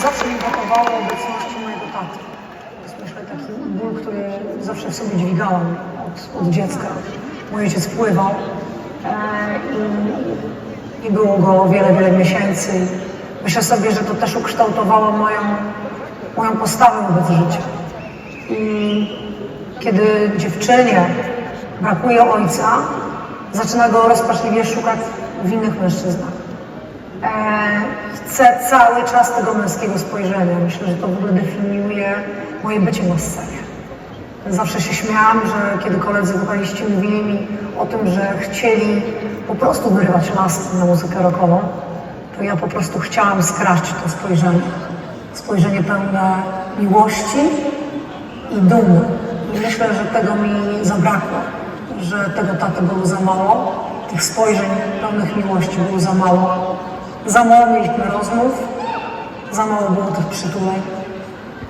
zawsze mi brakowało obecności mojego taty. To jest myślę taki ból, który zawsze w sobie dźwigałam od, od dziecka. Mój ojciec pływał e, i, i było go wiele, wiele miesięcy. Myślę sobie, że to też ukształtowało moją, moją postawę wobec życia. I kiedy dziewczynie brakuje ojca, zaczyna go rozpaczliwie szukać w innych mężczyznach. E, chcę cały czas tego męskiego spojrzenia. Myślę, że to w ogóle definiuje moje bycie na scenie. Zawsze się śmiałam, że kiedy koledzy wokaliści mówili mi o tym, że chcieli po prostu wyrywać laski na muzykę rockową, to ja po prostu chciałam skraść to spojrzenie. Spojrzenie pełne miłości i dumy. I myślę, że tego mi zabrakło, że tego taty było za mało, tych spojrzeń pełnych miłości było za mało. Za mało mieliśmy rozmów, za mało było tych przytuleń.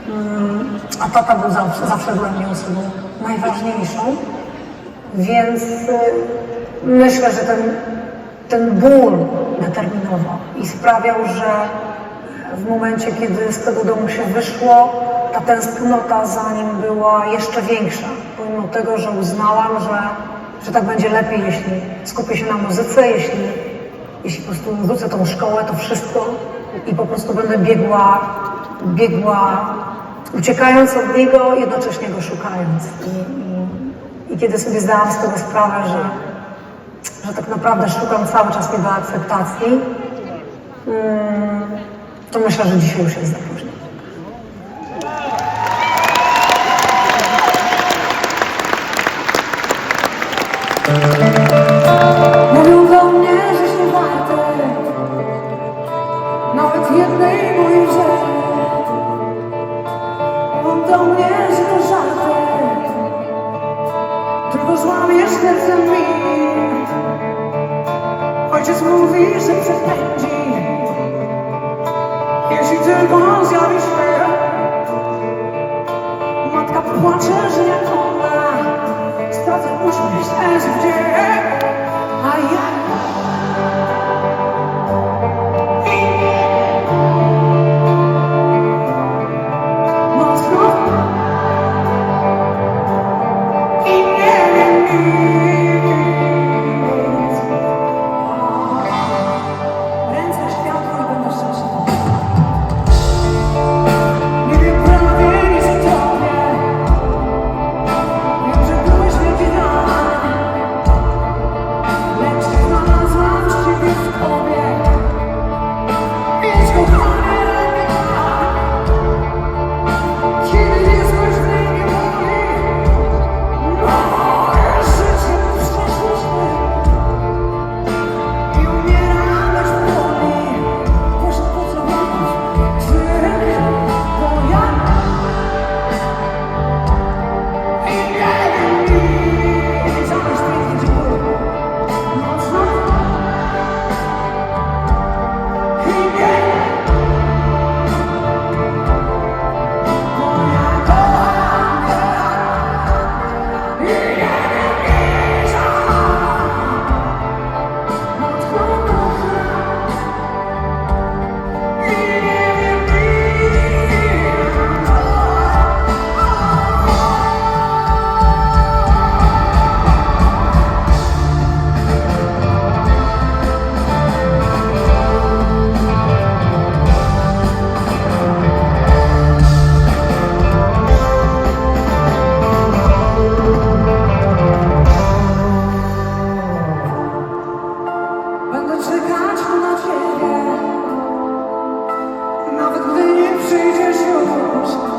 Mm, A tata był zawsze, zawsze dla mnie osobą najważniejszą, więc y, myślę, że ten, ten ból determinował i sprawiał, że w momencie, kiedy z tego domu się wyszło, ta tęsknota za nim była jeszcze większa, pomimo tego, że uznałam, że, że tak będzie lepiej, jeśli skupię się na muzyce, jeśli, jeśli po prostu wrócę tą szkołę, to wszystko i po prostu będę biegła, biegła uciekając od niego, jednocześnie go szukając. I, i, i kiedy sobie zdałam z tego sprawę, że, że tak naprawdę szukam cały czas jego akceptacji, mm, to myślę, że dzisiaj już jest złamiesz serce mi. Ojciec mówi, że przepędzi. Jeśli tylko zjawisz się. Matka płacze, że ciebie Nawet gdy nie przyjdziesz już